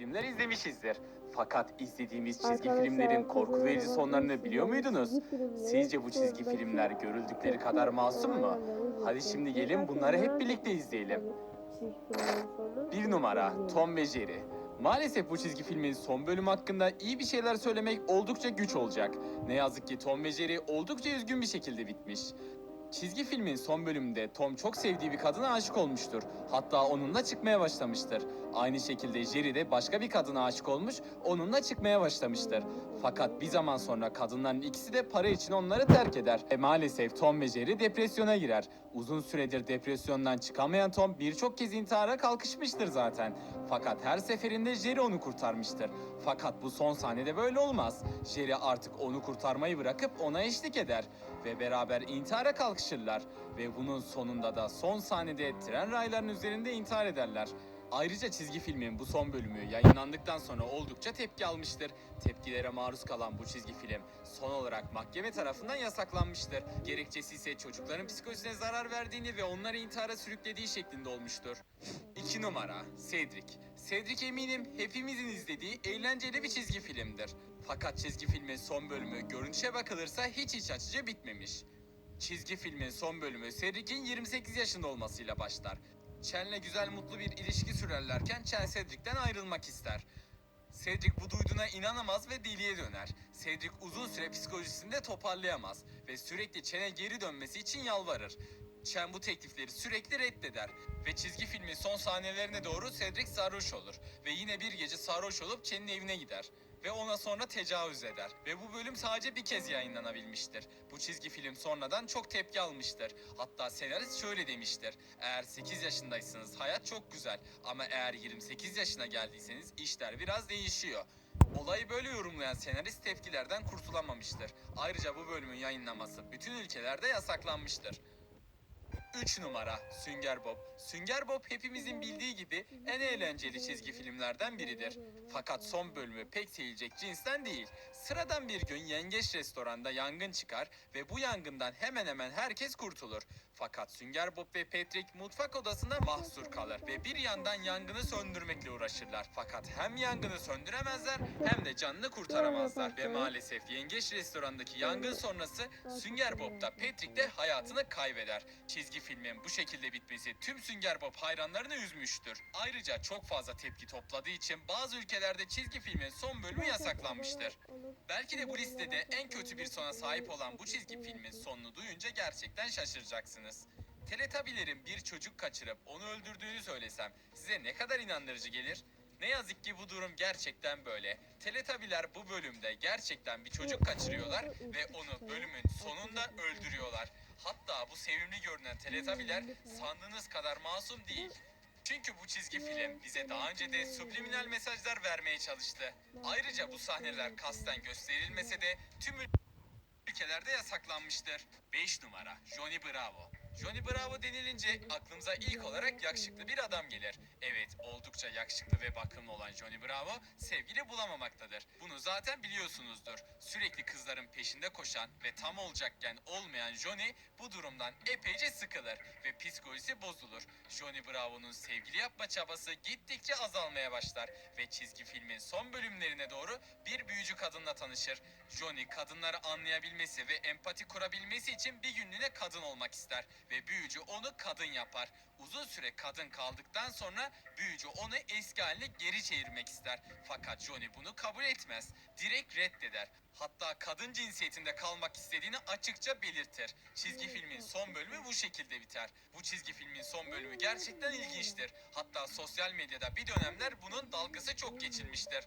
filmler izlemişizdir. Fakat izlediğimiz çizgi Arkadaşlar, filmlerin korku verici sonlarını biliyor muydunuz? Sizce bu çizgi filmler görüldükleri kadar masum mu? Hadi şimdi gelin bunları hep birlikte izleyelim. Bir numara Tom ve Jerry. Maalesef bu çizgi filmin son bölümü hakkında iyi bir şeyler söylemek oldukça güç olacak. Ne yazık ki Tom ve Jerry oldukça üzgün bir şekilde bitmiş. Çizgi filmin son bölümünde Tom çok sevdiği bir kadına aşık olmuştur. Hatta onunla çıkmaya başlamıştır. Aynı şekilde Jerry de başka bir kadına aşık olmuş, onunla çıkmaya başlamıştır. Fakat bir zaman sonra kadınların ikisi de para için onları terk eder. Ve maalesef Tom ve Jerry depresyona girer. Uzun süredir depresyondan çıkamayan Tom birçok kez intihara kalkışmıştır zaten. Fakat her seferinde Jerry onu kurtarmıştır. Fakat bu son sahnede böyle olmaz. Jerry artık onu kurtarmayı bırakıp ona eşlik eder ve beraber intihara kalkışırlar ve bunun sonunda da son sahnede tren raylarının üzerinde intihar ederler. Ayrıca çizgi filmin bu son bölümü yayınlandıktan sonra oldukça tepki almıştır. Tepkilere maruz kalan bu çizgi film son olarak mahkeme tarafından yasaklanmıştır. Gerekçesi ise çocukların psikolojisine zarar verdiğini ve onları intihara sürüklediği şeklinde olmuştur. 2 numara Cedric. Cedric eminim hepimizin izlediği eğlenceli bir çizgi filmdir. Fakat çizgi filmin son bölümü görünüşe bakılırsa hiç iç açıcı bitmemiş. Çizgi filmin son bölümü Cedric'in 28 yaşında olmasıyla başlar. Chen'le güzel mutlu bir ilişki sürerlerken Chen Cedric'ten ayrılmak ister. Cedric bu duyduğuna inanamaz ve deliye döner. Cedric uzun süre psikolojisini de toparlayamaz ve sürekli Chen'e geri dönmesi için yalvarır. Chen bu teklifleri sürekli reddeder ve çizgi filmin son sahnelerine doğru Cedric sarhoş olur ve yine bir gece sarhoş olup Chen'in evine gider ve ona sonra tecavüz eder. Ve bu bölüm sadece bir kez yayınlanabilmiştir. Bu çizgi film sonradan çok tepki almıştır. Hatta senarist şöyle demiştir. Eğer 8 yaşındaysanız hayat çok güzel ama eğer 28 yaşına geldiyseniz işler biraz değişiyor. Olayı böyle yorumlayan senarist tepkilerden kurtulamamıştır. Ayrıca bu bölümün yayınlanması bütün ülkelerde yasaklanmıştır. 3 numara Sünger Bob. Sünger Bob hepimizin bildiği gibi en eğlenceli çizgi filmlerden biridir. Fakat son bölümü pek sevilecek cinsten değil. Sıradan bir gün yengeç restoranda yangın çıkar ve bu yangından hemen hemen herkes kurtulur. Fakat Sünger Bob ve Patrick mutfak odasında mahsur kalır ve bir yandan yangını söndürmekle uğraşırlar. Fakat hem yangını söndüremezler hem de canını kurtaramazlar. Ve maalesef yengeç restorandaki yangın sonrası Sünger Bob da Patrick de hayatını kaybeder. Çizgi filmin bu şekilde bitmesi tüm Sünger Bob hayranlarını üzmüştür. Ayrıca çok fazla tepki topladığı için bazı ülkelerde çizgi filmin son bölümü yasaklanmıştır. Belki de bu listede en kötü bir sona sahip olan bu çizgi filmin sonunu duyunca gerçekten şaşıracaksınız. Teletabilerin bir çocuk kaçırıp onu öldürdüğünü söylesem size ne kadar inandırıcı gelir? Ne yazık ki bu durum gerçekten böyle. Teletabiler bu bölümde gerçekten bir çocuk kaçırıyorlar ve onu bölümün sonunda öldürüyorlar. Hatta bu sevimli görünen teletabiler sandığınız kadar masum değil. Çünkü bu çizgi film bize daha önce de subliminal mesajlar vermeye çalıştı. Ayrıca bu sahneler kasten gösterilmese de tüm ülkelerde yasaklanmıştır. 5 numara Johnny Bravo. Johnny Bravo denilince aklımıza ilk olarak yakışıklı bir adam gelir. Evet oldukça yakışıklı ve bakımlı olan Johnny Bravo sevgili bulamamaktadır. Bunu zaten biliyorsunuzdur. Sürekli kızların peşinde koşan ve tam olacakken olmayan Johnny bu durumdan epeyce sıkılır ve psikolojisi bozulur. Johnny Bravo'nun sevgili yapma çabası gittikçe azalmaya başlar ve çizgi filmin son bölümlerine doğru bir büyücü kadınla tanışır. Johnny kadınları anlayabilmesi ve empati kurabilmesi için bir günlüğüne kadın olmak ister ve büyücü onu kadın yapar. Uzun süre kadın kaldıktan sonra büyücü onu eski haline geri çevirmek ister. Fakat Johnny bunu kabul etmez. Direkt reddeder. Hatta kadın cinsiyetinde kalmak istediğini açıkça belirtir. Çizgi filmin son bölümü bu şekilde biter. Bu çizgi filmin son bölümü gerçekten ilginçtir. Hatta sosyal medyada bir dönemler bunun dalgası çok geçilmiştir.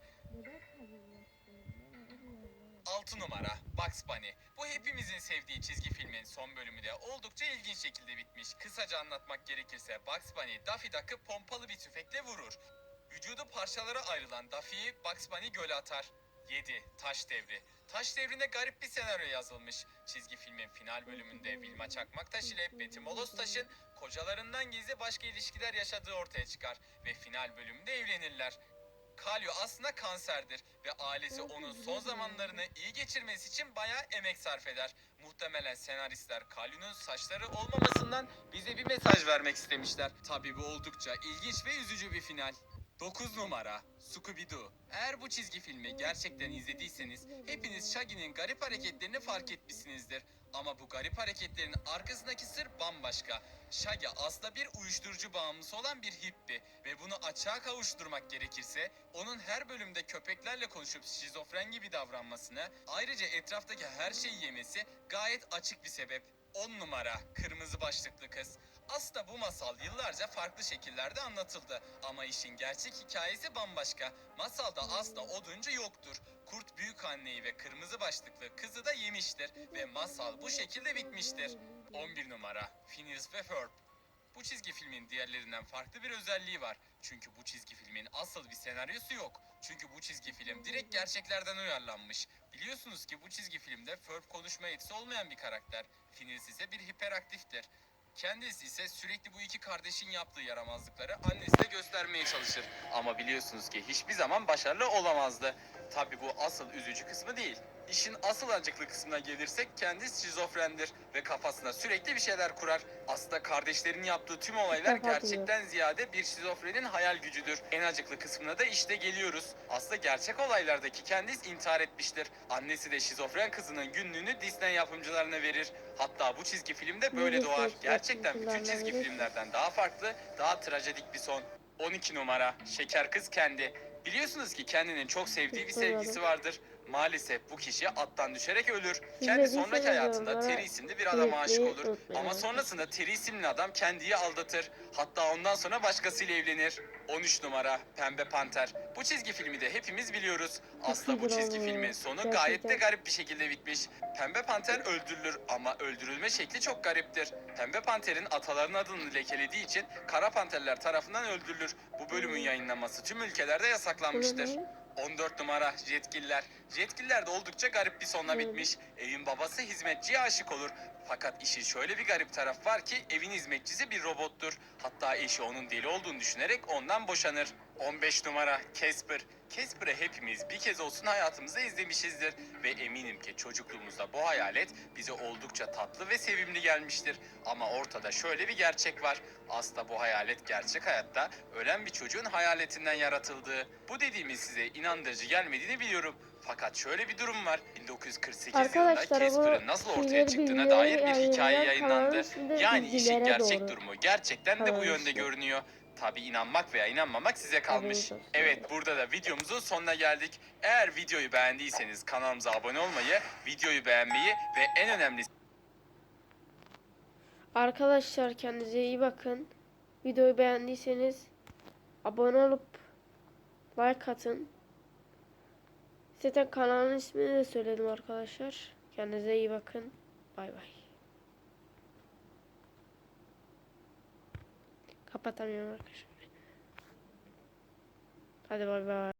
6 numara Bugs Bunny. Bu hepimizin sevdiği çizgi filmin son bölümü de oldukça ilginç şekilde bitmiş. Kısaca anlatmak gerekirse Bugs Bunny Daffy Duck'ı pompalı bir tüfekle vurur. Vücudu parçalara ayrılan Daffy'yi Bugs Bunny göle atar. 7. Taş Devri. Taş Devri'nde garip bir senaryo yazılmış. Çizgi filmin final bölümünde Vilma Çakmaktaş ile Betty Molostaş'ın kocalarından gizli başka ilişkiler yaşadığı ortaya çıkar ve final bölümünde evlenirler. Kalyo aslında kanserdir ve ailesi onun son zamanlarını iyi geçirmesi için bayağı emek sarf eder. Muhtemelen senaristler Kalyo'nun saçları olmamasından bize bir mesaj vermek istemişler. Tabi bu oldukça ilginç ve üzücü bir final. 9 numara Scooby-Doo. Eğer bu çizgi filmi gerçekten izlediyseniz hepiniz Shaggy'nin garip hareketlerini fark etmişsinizdir. Ama bu garip hareketlerin arkasındaki sır bambaşka. Shaggy aslında bir uyuşturucu bağımlısı olan bir hippi ve bunu açığa kavuşturmak gerekirse onun her bölümde köpeklerle konuşup şizofren gibi davranmasını ayrıca etraftaki her şeyi yemesi gayet açık bir sebep. 10 numara Kırmızı Başlıklı Kız. Aslında bu masal yıllarca farklı şekillerde anlatıldı ama işin gerçek hikayesi bambaşka. Masalda aslında oduncu yoktur. Kurt büyük anneyi ve kırmızı başlıklı kızı da yemiştir ve masal bu şekilde bitmiştir. 11 numara Phineas ve Ferb. Bu çizgi filmin diğerlerinden farklı bir özelliği var. Çünkü bu çizgi filmin asıl bir senaryosu yok. Çünkü bu çizgi film direkt gerçeklerden uyarlanmış. Biliyorsunuz ki bu çizgi filmde Ferb konuşma yetisi olmayan bir karakter. Phineas ise bir hiperaktiftir. Kendisi ise sürekli bu iki kardeşin yaptığı yaramazlıkları annesine göstermeye çalışır. Ama biliyorsunuz ki hiçbir zaman başarılı olamazdı. Tabi bu asıl üzücü kısmı değil. İşin asıl acıklı kısmına gelirsek kendisi şizofrendir ve kafasına sürekli bir şeyler kurar. Aslında kardeşlerin yaptığı tüm olaylar gerçekten ziyade bir şizofrenin hayal gücüdür. En acıklı kısmına da işte geliyoruz. Aslında gerçek olaylardaki kendisi intihar etmiştir. Annesi de şizofren kızının günlüğünü Disney yapımcılarına verir. Hatta bu çizgi filmde böyle doğar. Gerçekten bütün çizgi filmlerden daha farklı, daha trajedik bir son. 12 numara Şeker Kız Kendi. Biliyorsunuz ki kendinin çok sevdiği bir sevgilisi vardır. Maalesef bu kişi attan düşerek ölür. Kendi İzlediyseniz sonraki hayatında Terry isimli bir adama aşık olur. Ama sonrasında Terry isimli adam kendiyi aldatır. Hatta ondan sonra başkasıyla evlenir. 13 numara Pembe Panter. Bu çizgi filmi de hepimiz biliyoruz. Aslında bu çizgi filmin sonu gayet de garip bir şekilde bitmiş. Pembe Panter öldürülür ama öldürülme şekli çok gariptir. Pembe Panter'in atalarının adını lekelediği için Kara Panterler tarafından öldürülür. Bu bölümün yayınlanması tüm ülkelerde yasaklanmıştır. 14 numara Jetgiller. Jetgiller de oldukça garip bir sonla bitmiş. Evin babası hizmetçiye aşık olur. Fakat işin şöyle bir garip taraf var ki evin hizmetçisi bir robottur. Hatta eşi onun deli olduğunu düşünerek ondan boşanır. 15 numara Casper. Casper'ı hepimiz bir kez olsun hayatımızda izlemişizdir. Ve eminim ki çocukluğumuzda bu hayalet bize oldukça tatlı ve sevimli gelmiştir. Ama ortada şöyle bir gerçek var. Aslında bu hayalet gerçek hayatta ölen bir çocuğun hayaletinden yaratıldığı. Bu dediğimiz size inandırıcı gelmediğini biliyorum. Fakat şöyle bir durum var. 1948 yılında Arkadaşlar Casper'ın bu nasıl ortaya çıktığına dair bir hikaye yayınlandı. Yani işin gerçek doğru. durumu gerçekten de bu yönde görünüyor. Tabi inanmak veya inanmamak size kalmış. Evet burada da videomuzun sonuna geldik. Eğer videoyu beğendiyseniz kanalımıza abone olmayı, videoyu beğenmeyi ve en önemlisi Arkadaşlar kendinize iyi bakın. Videoyu beğendiyseniz abone olup like atın. Zaten kanalın ismini de söyledim arkadaşlar. Kendinize iyi bakın. Bay bay. Kapatamıyorum arkadaşlar. Hadi bay bay.